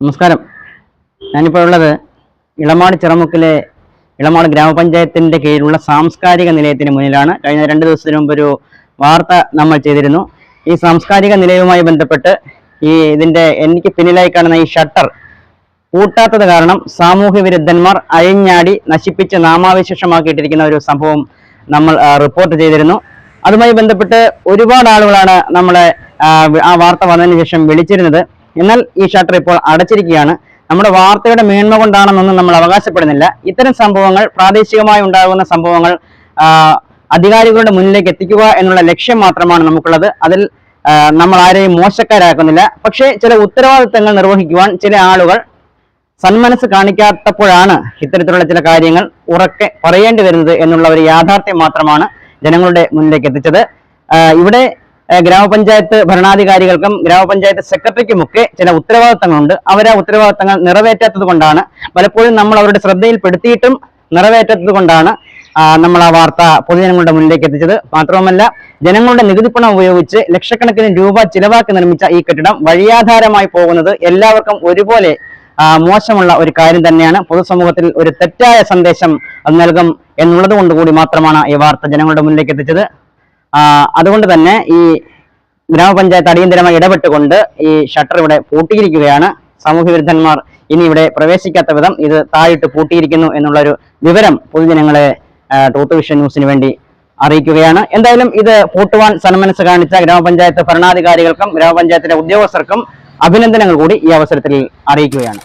നമസ്കാരം. ഞാനിപ്പോൾ ഉള്ളത് ഇളമാട് ചിറമുക്കിലെ ഇളമാട് ഗ്രാമപഞ്ചായത്തിന്റെ കീഴിലുള്ള സാംസ്കാരിക നിലയത്തിന് മുന്നിലാണ്. കഴിഞ്ഞ രണ്ട് ദിവസത്തിന് മുമ്പ് ഒരു വാർത്ത നമ്മൾ ചെയ്തിരുന്നു. ഈ സാംസ്കാരിക നിലയവുമായി ബന്ധപ്പെട്ട് ഈ ഇതിന്റെ എനിക്ക് പിന്നിലായി കാണുന്ന ഈ ഷട്ടർ കൂട്ടാത്തത് കാരണം സാമൂഹ്യ വിരുദ്ധന്മാർ അഴിഞ്ഞാടി നശിപ്പിച്ച് നാമാവിശേഷമാക്കിയിട്ടിരിക്കുന്ന ഒരു സംഭവം നമ്മൾ റിപ്പോർട്ട് ചെയ്തിരുന്നു. അതുമായി ബന്ധപ്പെട്ട് ഒരുപാട് ആളുകളാണ് നമ്മളെ ആ, വാർത്ത വന്നതിന് ശേഷം വിളിച്ചിരുന്നത്. എന്നാൽ ഈ ഷട്ടർ ഇപ്പോൾ അടച്ചിരിക്കുകയാണ്. നമ്മുടെ വാർത്തയുടെ മേന്മ കൊണ്ടാണെന്നൊന്നും നമ്മൾ അവകാശപ്പെടുന്നില്ല. ഇത്തരം സംഭവങ്ങൾ പ്രാദേശികമായി ഉണ്ടാകുന്ന സംഭവങ്ങൾ അധികാരികളുടെ മുന്നിലേക്ക് എത്തിക്കുക എന്നുള്ള ലക്ഷ്യം മാത്രമാണ് നമുക്കുള്ളത്. അതിൽ നമ്മൾ ആരെയും മോശക്കാരാക്കുന്നില്ല. പക്ഷേ ചില ഉത്തരവാദിത്തങ്ങൾ നിർവഹിക്കുവാൻ ചില ആളുകൾ സന്മനസ് കാണിക്കാത്തപ്പോഴാണ് ഇത്തരത്തിലുള്ള ചില കാര്യങ്ങൾ ഉറക്കെ പറയേണ്ടി വരുന്നത് എന്നുള്ള ഒരു യാഥാർത്ഥ്യം മാത്രമാണ് ജനങ്ങളുടെ മുന്നിലേക്ക് എത്തിച്ചത്. ഇവിടെ ഗ്രാമപഞ്ചായത്ത് ഭരണാധികാരികൾക്കും ഗ്രാമപഞ്ചായത്ത് സെക്രട്ടറിക്കുമൊക്കെ ചില ഉത്തരവാദിത്തങ്ങളുണ്ട്. അവർ ആ ഉത്തരവാദിത്തങ്ങൾ നിറവേറ്റാത്തത് കൊണ്ടാണ്. പലപ്പോഴും നമ്മൾ അവരുടെ ശ്രദ്ധയിൽപ്പെടുത്തിയിട്ടും നിറവേറ്റാത്തത് കൊണ്ടാണ് നമ്മൾ ആ വാർത്ത പൊതുജനങ്ങളുടെ മുന്നിലേക്ക് എത്തിച്ചത്. മാത്രവുമല്ല ജനങ്ങളുടെ നികുതിപ്പണം ഉപയോഗിച്ച് ലക്ഷക്കണക്കിന് രൂപ ചിലവാക്കി നിർമ്മിച്ച ഈ കെട്ടിടം വഴിയാധാരമായി പോകുന്നത് എല്ലാവർക്കും ഒരുപോലെ മോശമുള്ള ഒരു കാര്യം തന്നെയാണ്. പൊതുസമൂഹത്തിൽ ഒരു തെറ്റായ സന്ദേശം നൽകും എന്നുള്ളത് കൊണ്ട് കൂടി മാത്രമാണ് ഈ വാർത്ത ജനങ്ങളുടെ മുന്നിലേക്ക് എത്തിച്ചത്. അതുകൊണ്ട് തന്നെ ഈ ഗ്രാമപഞ്ചായത്ത് അടിയന്തരമായി ഇടപെട്ടുകൊണ്ട് ഈ ഷട്ടർ ഇവിടെ പൂട്ടിയിരിക്കുകയാണ്. സാമൂഹ്യ വിരുദ്ധന്മാർ ഇനി ഇവിടെ പ്രവേശിക്കാത്ത വിധം ഇത് താഴിട്ട് പൂട്ടിയിരിക്കുന്നു എന്നുള്ള ഒരു വിവരം പൊതുജനങ്ങളെ ആ, വിഷൻ ന്യൂസിന് വേണ്ടി അറിയിക്കുകയാണ്. എന്തായാലും ഇത് പൂട്ടുവാൻ സന്മനസ് കാണിച്ച ഗ്രാമപഞ്ചായത്ത് ഭരണാധികാരികൾക്കും ഗ്രാമപഞ്ചായത്തിലെ ഉദ്യോഗസ്ഥർക്കും അഭിനന്ദനങ്ങൾ കൂടി ഈ അവസരത്തിൽ അറിയിക്കുകയാണ്.